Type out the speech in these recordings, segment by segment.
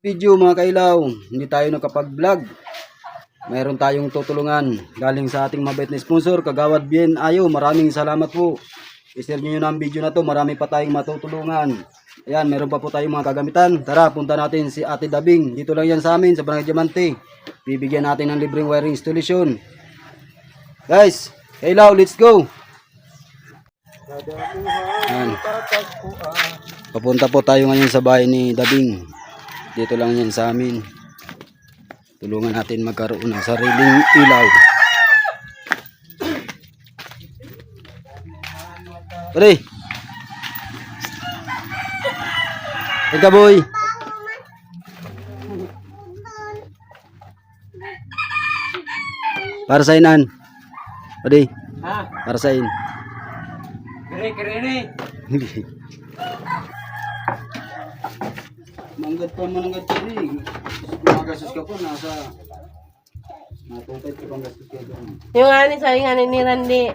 video mga kailaw, hindi tayo nakapag-vlog. Mayroon tayong tutulungan galing sa ating mabait na sponsor, Kagawad Bien Ayo. Maraming salamat po. I-share nyo na ang video na to, marami pa tayong matutulungan. Ayan, meron pa po tayong mga kagamitan. Tara, punta natin si Ate Dabing. Dito lang yan sa amin, sa Barangay Diamante. Bibigyan natin ng libreng wiring installation. Guys, kailaw, let's go! Ayan. Papunta po tayo ngayon sa bahay ni Dabing. Dito lang yan sa amin. Tulungan natin magkaroon ng sariling ilaw. Pare! Ika boy! Para sa inan. Pare, para sa in. Kere, kere ni. Manggat pa man ang gatiri. Magasos ka po, nasa... Natutay ko pang gastos ka doon. Yung ani sabi nga ni Randy,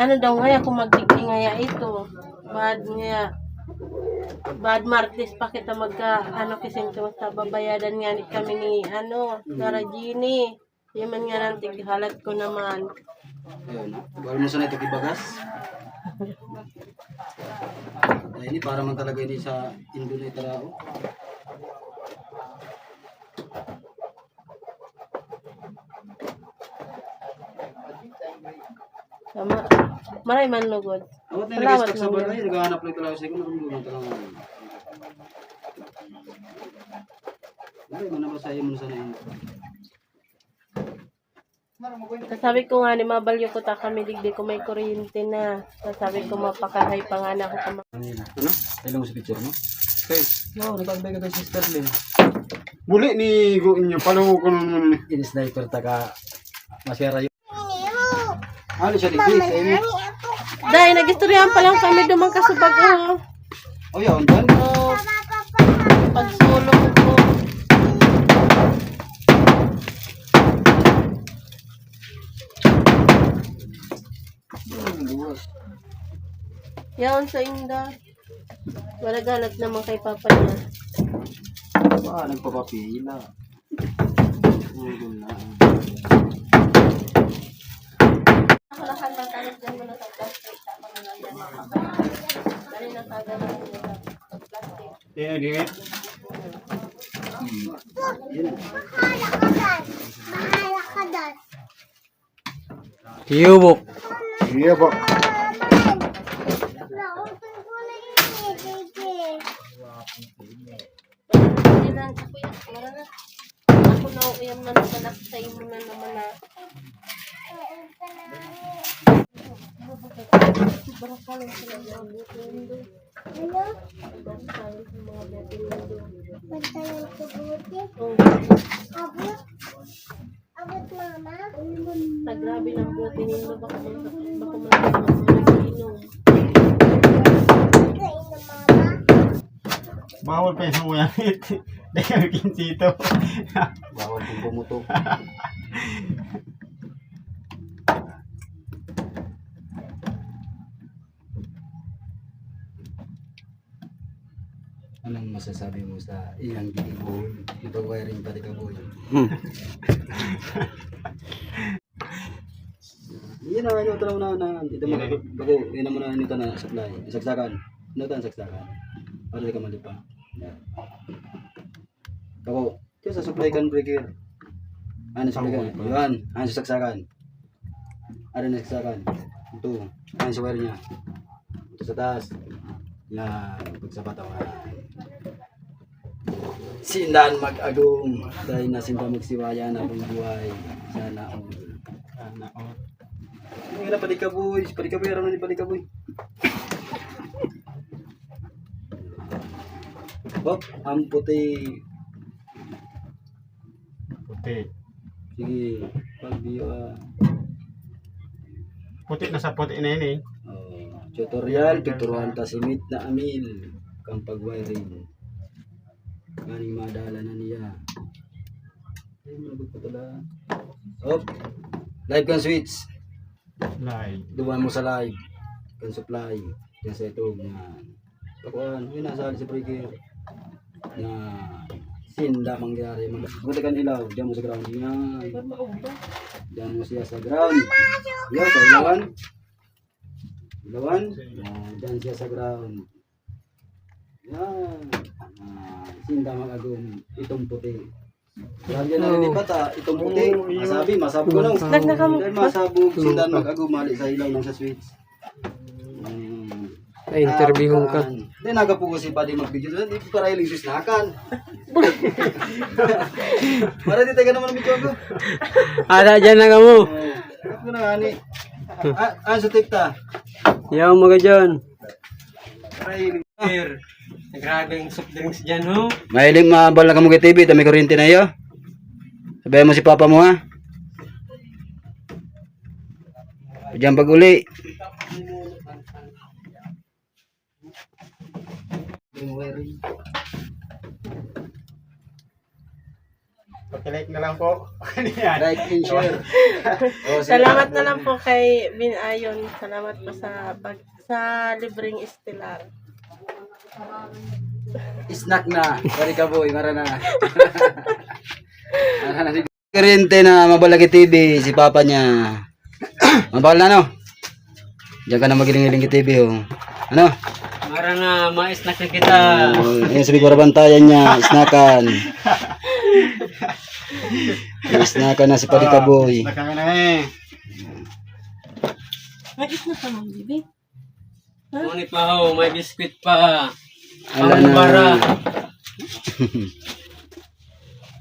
ano daw ngaya kung magtiki ngaya ito. Bad ngaya. Bad martes pa kita magka ano kisinto sa babayadan nga ni kami ni ano, Darajini. Yung man nga nang halat ko naman. Ayun, ha? Bawal mo sana ito kibagas. Ay, ini para man talaga ini sa Indonesia rao. Sama. Maray man lugod. Awat na nag-stock sa balay, naghahanap lang talaga kung ano naman talaga. Ay, man na ba sa iyo mo sana yun? Sabi ko nga ni mabalyo ko ta kami digdi ko may kuryente na. Sabi ko mapakahay pa nga na ako sa mga Ano? Kailan mo sa picture mo? Okay. No, nagkakabay ka kay Sister Lynn. Muli ni go inyo palawo ko ni. Ini sniper taga masyara yun. Ano siya digdi? Sa? Dahil nagistoryahan pa lang kami dumang kasubag oh. Oh, yun, dan. Yaon sa inda. Wala ganap naman kay papa niya. Ah, nagpapapila. Ayun na. Ako lahat ng tanong dyan mo na sa plastic. Tapos na lang dyan mga Dali na taga na lang dyan sa plastic. Dini dini. Yun. Kiyubok. Iya po. Hindi lang ako yan. Mara na. Ako na uyan man sa sa imo na naman na. Sobrang kalang sila ng buto mundo. Sobrang kalang sa mga buto mundo. Oh, sa grabe ng buto mundo. Baka man baka man baka man Bawal pa yung uyan. Dahil kami kinsito. Bawal kong pumutok. Anong masasabi mo sa iyang ginibon? Ipag-wiring pati ka boy. Yan na, ano, tanaw na, na, dito mo, bago, yun na muna, nito na, supply, saksakan. Ano ito ang saksakan? Para di ka malipa. Bago, ito sa supply kan breaker. Ano sa supply kan? Yan, ano sa saksakan? Ano na saksakan? Ito, ano sa wire niya? Ito sa taas. Yan, pagsapatawan. Sindan mag-agong dahil nasinda magsiwaya na akong buhay. Sana all. Sana all. Ang ina pali ka boy, pali ka boy, araw na ni pali Hop, ang puti. Puti. Sige, pag di ah. Puti na sa puti na yun eh. Oh, tutorial, tuturuan ta si Mit na Amil kang pag-wiring. Ganing madala na niya. Ay, malabot pa tala. Hop, live kan switch. Live. Duwan mo sa live. Kan supply. Yan sa ito. Yan. Pakuan. Yun nasa alis sa breaker. Na sinda mangyari. Kan ilaw, diyan mo sa ground. Yan. Diyan mo siya sa ground. Yan, sa ilawan. Ilawan. Yan, diyan siya sa ground. Yan. Ah, sinda mag-agum. Itong puti. Yan na rin bata. Itong puti. Masabi, masabi ko lang. Nag na kamo. Dahil masabog, sinda mag-agum. Mali sa ilaw lang sa switch. Mm. Ay, interview ka. Hindi, naga po kasi pa di mag-video. Hindi ko para iling sis nakan. Para di tayo naman ang video ko. Ada dyan na ka mo. Ako na nga ni. Ah, ah, sa tikta. Yaw mga dyan. Para iling. Grabe yung soft drinks dyan ho. Mahiling mabal na ka mo kay TV. Dami kuryente na iyo. Sabayan mo si papa mo ha. Diyan pag uli. Pakilike na lang po. Ano yan? Like and share. Oh, sige. Salamat na lang po kay Bin Ayon. Salamat po sa pag sa libreng estelar. Snack na. Sorry ka boy, mara na. Mara na si Kuryente na mabalagi TV, si papa niya. Mabal na no? Diyan ka na magiling-giling kay TV oh. Ano? Mara na, ma-snack na kita. Oh, yung sabi ko bantayan niya, snackan. Snackan na si Palika boy. Nakaka na eh. Nagis na ka mong bibi. Ngunit pa ho, may biskwit pa. Ala Pangbara. na.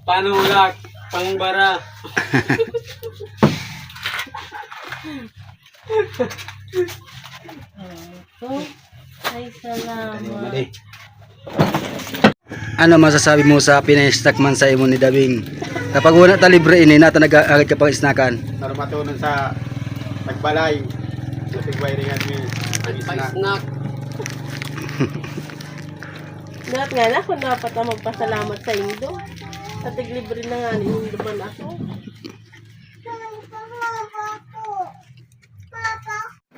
Panulak. Pangbara. Oh, ay salamat. Ano masasabi mo sa pinay-snack man sa imo ni Dabing? Kapag wala ta libre ini, nata nag-agad ka pang snackan. Para matunan sa pagbalay. Sa pagbayringan ni ang isna. Pa-snack. Dapat nga na, kung dapat na magpasalamat sa Indo. Sa tiglibre na nga ni Indo man ako.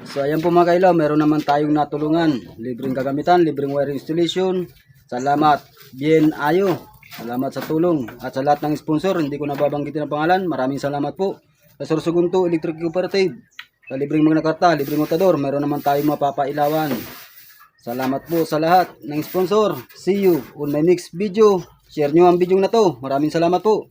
So ayan po mga kailaw, meron naman tayong natulungan. Libreng kagamitan, libreng wiring installation. Salamat, bien ayo. Salamat sa tulong. At sa lahat ng sponsor, hindi ko nababanggitin ang pangalan. Maraming salamat po. Sa Sorsogunto Electric Cooperative. Sa libreng mga karta, libreng motador, meron naman tayong mapapailawan. Salamat po sa lahat ng sponsor. See you on my next video. Share nyo ang video na to. Maraming salamat po.